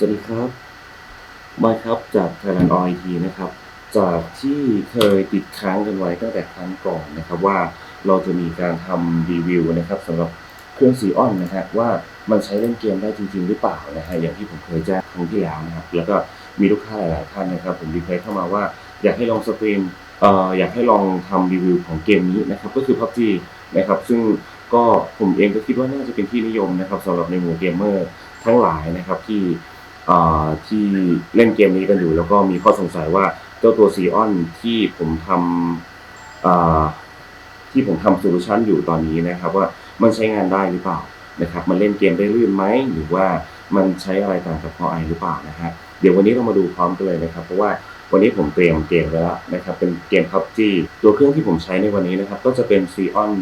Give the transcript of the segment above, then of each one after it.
สวัสดีครับบอยครับจาก Thailand Oil IT นะครับ จากที่เคยติดค้างกันไว้ตั้งแต่ครั้งก่อนนะครับว่าเราจะมีการทำรีวิวนะครับสำหรับเครื่องซีออนนะฮะว่ามันใช้เล่นเกมได้จริง ๆ หรือเปล่านะฮะอย่างที่ผมเคยแจ้งครั้งที่แล้วนะครับ แล้วก็มีลูกค้าหลาย ๆ ท่านนะครับ ผมรีเควสเข้ามาว่าอยากให้ลองสตรีมเอ่ออยากให้ลองทำรีวิวของเกมนี้นะครับก็คือ PUBG นะครับซึ่งก็ผมเองก็คิดว่าน่าจะเป็นที่นิยมนะครับสำหรับในหมู่เกมเมอร์ทั้งหลายนะครับที่ ที่เล่นเกมนี้กันอยู่ แล้วก็มีข้อสงสัยว่าเจ้าตัวซีออนที่ผมทำที่ผมทำโซลูชันอยู่ตอนนี้นะครับ ว่ามันใช้งานได้หรือเปล่านะครับ มันเล่นเกมได้ลื่นไหมหรือว่ามันใช้อะไรต่างกับพอไอหรือเปล่านะฮะเดี๋ยววันนี้เรามาดูพร้อมกันเลยนะครับ เพราะว่าวันนี้ผมเตรียมเกมไว้แล้วนะครับ เป็นเกม PUBG ตัวเครื่องที่ผมใช้ในวันนี้นะครับ ก็จะเป็นซีออน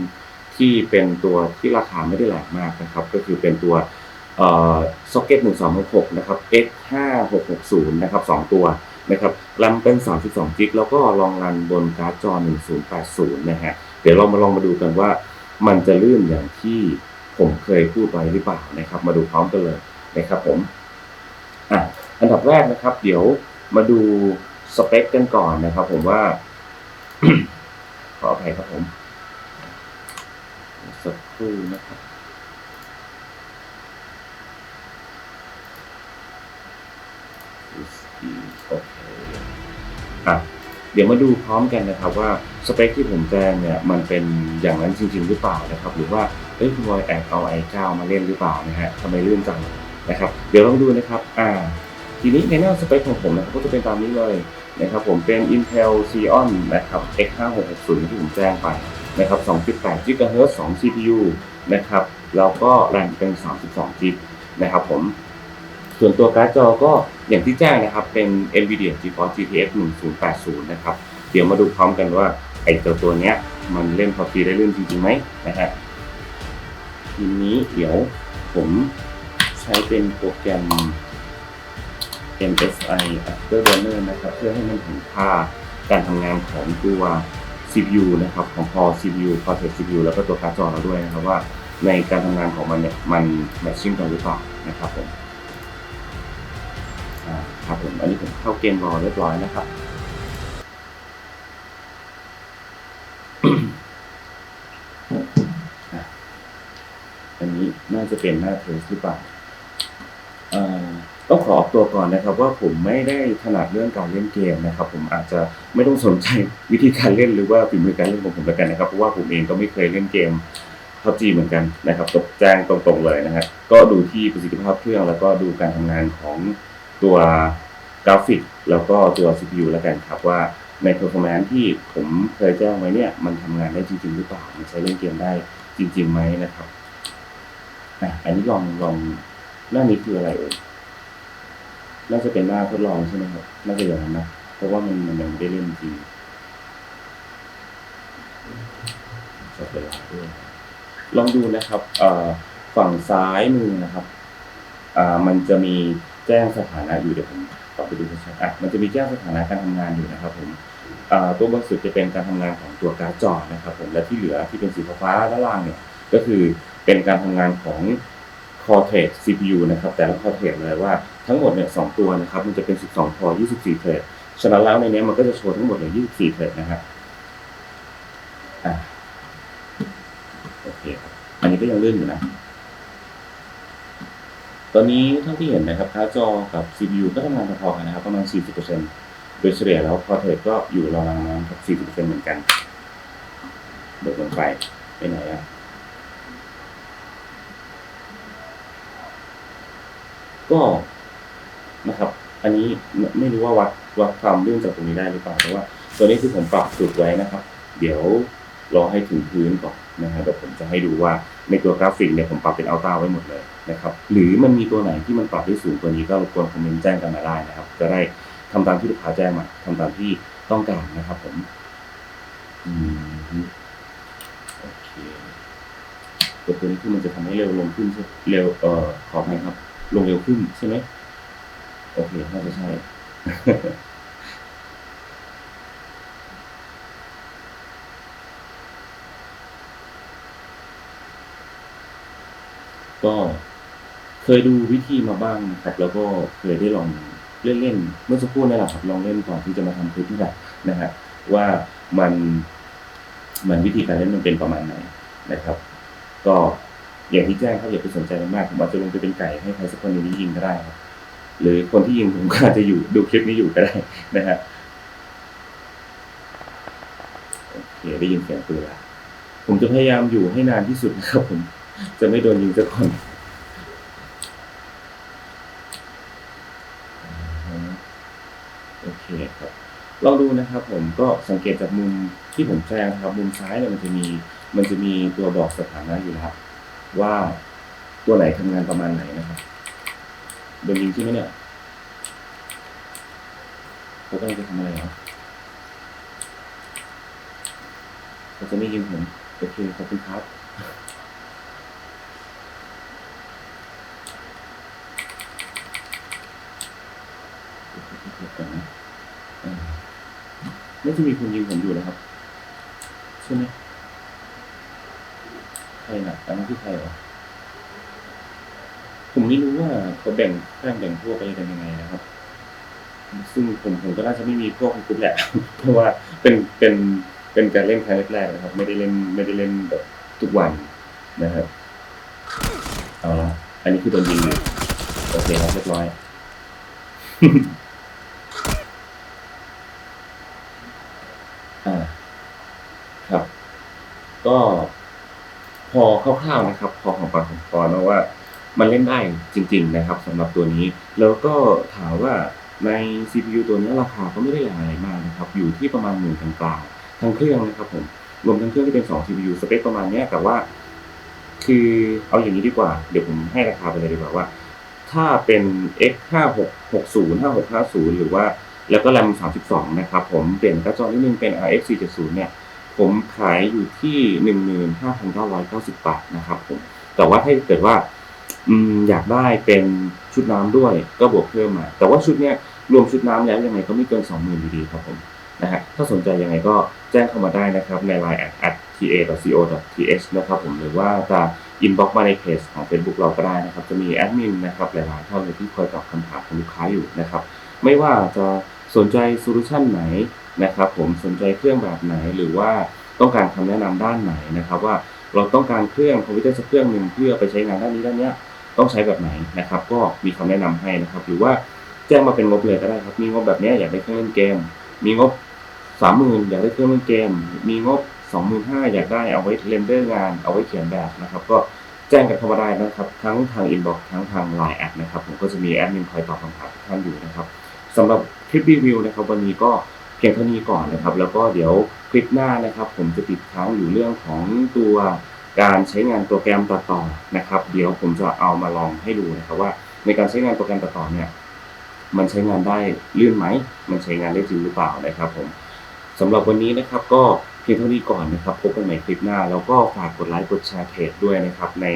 ที่เป็นตัวที่ราคาไม่ได้แรงมากนะครับ ก็คือเป็นตัว ซ็อกเก็ต1266นะครับ X 5660 นะครับ2ตัวนะครับแรมเป็น 32กิก แล้วก็รองรันบนการ์ดจอ 1080 นะฮะ เดี๋ยวเรามาลองมาดูกันว่า มันจะลื่นอย่างที่ผมเคยพูดไว้หรือเปล่านะครับ มาดูพร้อมกันเลยนะครับผม อะ อันดับแรกนะครับ เดี๋ยวมาดูสเปคกันก่อนนะครับผมว่า ขออภัยครับผม สักครู่นะครับ โอเคอะเดี๋ยวมาดูพร้อมกันนะครับว่าสเปคที่ผมแจ้งเนี่ยมันเป็นอย่างนั้นจริง ๆ หรือเปล่านะครับ หรือว่าเอ้ยคุณบอยแอบเอา i9 มาเล่นหรือเปล่านะฮะทำไมลื่นจังนะครับ เดี๋ยวลองดูนะครับอ่าทีนี้ในหน้าสเปคของผมนะครับก็จะเป็นตามนี้เลยนะครับผมเป็น Intel Xeon นะครับ X5660 ที่ผมแจ้งไปนะครับ2.8 GHz 2 CPU นะครับแล้วก็แรมเป็น 32 g b นะครับผม ส่วนตัวการ์ดจอก็อย่างที่แจ้งนะครับเป็น NVIDIA GeForce GTX 1080 นะครับ เดี๋ยวมาดูพร้อมกันว่าไอ้ตัวตัวเนี้ยมันเล่นพอทีได้เล่นจริงๆไหมนะฮะทีนี้เดี๋ยวผมใช้เป็นโปรแกรม MSI Afterburner นะครับ เพื่อให้มันเห็นค่าการทำงานของตัว CPU นะครับของ Core CPU Cortex CPU แล้วก็ตัวการ์ดจอเราด้วยนะครับว่าในการทำงานของมันเนี่ยมันแมทชิ่งกันหรือเปล่านะครับผม ครับผมอันนี้ผมเข้าเกมรอเรียบร้อยนะครับ อันนี้น่าจะเป็นหน้าเทสหรือเปล่าเออต้องขอออกตัวก่อนนะครับ ว่าผมไม่ได้ถนัดเรื่องการเล่นเกมนะครับ ผมอาจจะไม่ต้องสนใจวิธีการเล่นหรือว่าฝีมือการเล่นของผมแล้วกันนะครับเพราะว่าผมเองก็ไม่เคยเล่นเกม PUBG เหมือนกันนะครับตกแจ้งตรงๆเลยนะฮะก็ดูที่ประสิทธิภาพเครื่องแล้วก็ดูการทำงานของ ตัวกราฟิกแล้วก็ตัว CPU แล้วกันครับว่าใน performance ที่ผมเคยแจ้งไว้เนี่ยมันทำงานได้จริง ๆ หรือเปล่า มันใช้เล่นเกมได้จริงๆไหมนะครับอะอันนี้ลองลองหน้านี้คืออะไรเอ่ยน่าจะเป็นหน้าทดลองใช่ไหมครับน่าจะอย่างนั้นนะเพราะว่ามันมันยังไม่ได้เล่นจริงจะเป็นลาด้วยลองดูนะครับฝั่งซ้ายมือนะครับมันจะมี แจ้งสถานะอยู่เดี๋ยวผมต่อไปดูชัดๆอะมันจะมีแจ้งสถานะการทำงานอยู่นะครับผมตัวบนสุดจะเป็นการทำงานของตัวการ์ดจอนะครับผมและที่เหลือที่เป็นสีฟ้าด้านล่างเนี่ยก็คือเป็นการทำงานของ Cortex CPU นะครับแต่ละ Cortex เลยว่าทั้งหมดเนี่ยสองตัวนะครับมันจะเป็น 12 core 24 เทรดฉะนั้นแล้วในนี้มันก็จะโชว์ทั้งหมดเลย24 เทรดนะครับอะโอเคครับอันนี้ก็ยังลื่นอยู่นะ ตอนนี้เท่าที่เห็นนะครับกาจอกับ CPU ก็ทำงานพอๆกันนะครับประมาณ 40%โดยเฉลี่ยแล้ว Cortex ก็อยู่ราวๆนั้นครับ40%เหมือนกันเบิกลงไปไปไหนอะก็นะครับ อันนี้ไม่รู้ว่าวัดวัดความลื่นจากตรงนี้ได้หรือเปล่าแต่ว่า ตัวนี้คือผมปรับจุดไว้นะครับ เดี๋ยวรอให้ถึงพื้นก่อน นะครับเดี๋ยวผมจะให้ดูว่าในตัวกราฟิกเนี่ยผมปรับเป็นอัลต้าไว้หมดเลยนะครับหรือมันมีตัวไหนที่มันปรับได้สูงกว่านี้ก็รบกวนคอมเมนต์แจ้งกันมาได้นะครับ จะได้ทำตามที่ลูกค้าแจ้งมาทำตามที่ต้องการนะครับผมอืมโอเคตัวตัวนี้คือมันจะทำให้เร็วลงขึ้นใช่เร็วเอ่อขออภัยครับ ลงเร็วขึ้นใช่ไหมโอเคน่าจะใช่ ก็เคยดูวิธีมาบ้างนะครับ แล้วก็เคยได้ลองเล่นๆเมื่อสักครู่นี่แหละครับลองเล่นก่อนที่จะมาทำคลิปนี่แหละนะฮะว่ามันมันวิธีการเล่นมันเป็นประมาณไหนนะครับ ก็อย่างที่แจ้งครับอย่าไปสนใจมันมากผมอาจจะลงไปเป็นไก่ให้ใครสักคนหนึงที่ยิงก็ได้ครับหรือคนที่ยิงผมก็อาจจะอยู่ดูคลิปนี้อยู่ก็ได้นะฮะโอเคได้ยินเสียงปืนแล้วผมจะพยายามอยู่ให้นานที่สุดนะครับผม จะไม่โดนยิงสักคนโอเคครับลองดูนะครับ ผมก็สังเกตจากมุมที่ผมแจ้งครับ มุมซ้ายเนี่ยมันจะมีมันจะมีตัวบอกสถานะอยู่แล้วว่าตัวไหนทำงานประมาณไหนนะครับโดนยิงใช่ไหมเนี่ยเขากำลังจะทำอะไรเหรอเขาจะไม่ยิงผมโอเคขอบคุณครับ เดี๋ยวก่อนนะเออ ไม่จะมีคนยิงผมอยู่นะครับ ใช่ไหมใครนะอันนั้นคือใครเหรอผมไม่รู้ว่าเขาแบ่งแบ่งแบ่งพวกไรกันยังไงนะครับ ซึ่งผมผมก็น่าจะไม่มีพวกกลุ่มแหละเพราะว่าเป็นเป็นเป็นการเล่นครั้งแรกนะครับ ไม่ได้เล่นไม่ได้เล่นแบบทุกวันนะครับเอาละอันนี้คือโดนยิงอยู่โอเคครับเรียบร้อย อ่า ครับ ก็พอคร่าวๆนะครับ พอของปากของคอนะว่า มันเล่นได้จริง ๆ นะครับสำหรับตัวนี้ แล้วก็ถามว่าใน CPU ตัวนี้ราคาก็ไม่ได้แรงอะไรมากนะครับ อยู่ที่ประมาณหมื่นกลางๆทั้งเครื่องนะครับผมรวมทั้งเครื่องที่เป็น 2 CPU สเปคประมาณเนี้ยแต่ว่า คือเอาอย่างนี้ดีกว่า เดี๋ยวผมให้ราคาไปเลยดีกว่าว่า ถ้าเป็น x 5 6 6 0 5 6 5 0หรือว่า แล้วก็แรม32 นะครับผมเปลี่ยนกระจอนิดนึงเป็น RX 470เนี่ย ผมขายอยู่ที่15,990บบาทนะครับผมแต่ว่าถ้าเกิดว่าอืมอยากได้เป็นชุดน้ำด้วยก็บวกเพิ่มมา แต่ว่าชุดเนี้ยรวมชุดน้ำแล้วยังไงก็ไม่เกิน20,000อยู่ดีครับผมนะฮะถ้าสนใจยังไงก็แจ้งเข้ามาได้นะครับใน line at at ta.co.th นะครับผมหรือว่าจะ inbox มาในเพจของ Facebook เราก็ได้นะครับ จะมีแอดมินนะครับหลายๆท่านเลยที่คอยตอบคำถามของลูกค้าอยู่นะครับ ไม่ว่าจะสนใจโซลูชันไหน นะครับผมสนใจเครื่องแบบไหนหรือว่าต้องการคำแนะนำด้านไหนนะครับ ว่าเราต้องการเครื่องคอมพิวเตอร์สักเครื่องหนึ่งเพื่อไปใช้งานด้านนี้ด้านเนี้ยต้องใช้แบบไหนนะครับ ก็มีคำแนะนำให้นะครับ หรือว่าแจ้งมาเป็นงบเลยก็ได้ครับ มีงบแบบนี้อยากได้เครื่องเล่นเกม มีงบสามหมื่นอยากได้เครื่องเล่นเกม มีงบสองหมื่นห้าอยากได้เอาไว้เรนเดอร์งานเอาไว้เขียนแบบนะครับ ก็แจ้งกันเข้ามาได้นะครับ ทั้งทางอินบ็อกทั้งทางไลน์แอดนะครับ ผมก็จะมีแอดมินคอยตอบคำถามทุกท่านอยู่นะครับสำหรับคลิปรีวิวนะครับ วันนี้ก็ เพียงเท่านี้ก่อนนะครับ แล้วก็เดี๋ยวคลิปหน้านะครับ ผมจะติดค้างอยู่เรื่องของตัวการใช้งานโปรแกรมตัดต่อนะครับ เดี๋ยวผมจะเอามาลองให้ดูนะครับว่า ในการใช้งานโปรแกรมตัดต่อเนี่ยมันใช้งานได้ลื่นไหม มันใช้งานได้จริงหรือเปล่านะครับผมสำหรับวันนี้นะครับก็เพียงเท่านี้ก่อนนะครับพบกันใหม่คลิปหน้า แล้วก็ฝากกดไลค์กดแชร์เพจด้วยนะครับใน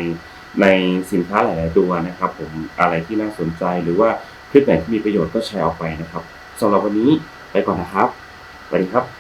ในสินค้าหลาย ๆ ตัวนะครับ ผมอะไรที่น่าสนใจหรือว่าคลิปไหนที่มีประโยชน์ก็แชร์ออกไปนะครับสำหรับวันนี้ไปก่อนนะครับ สวัสดีครับ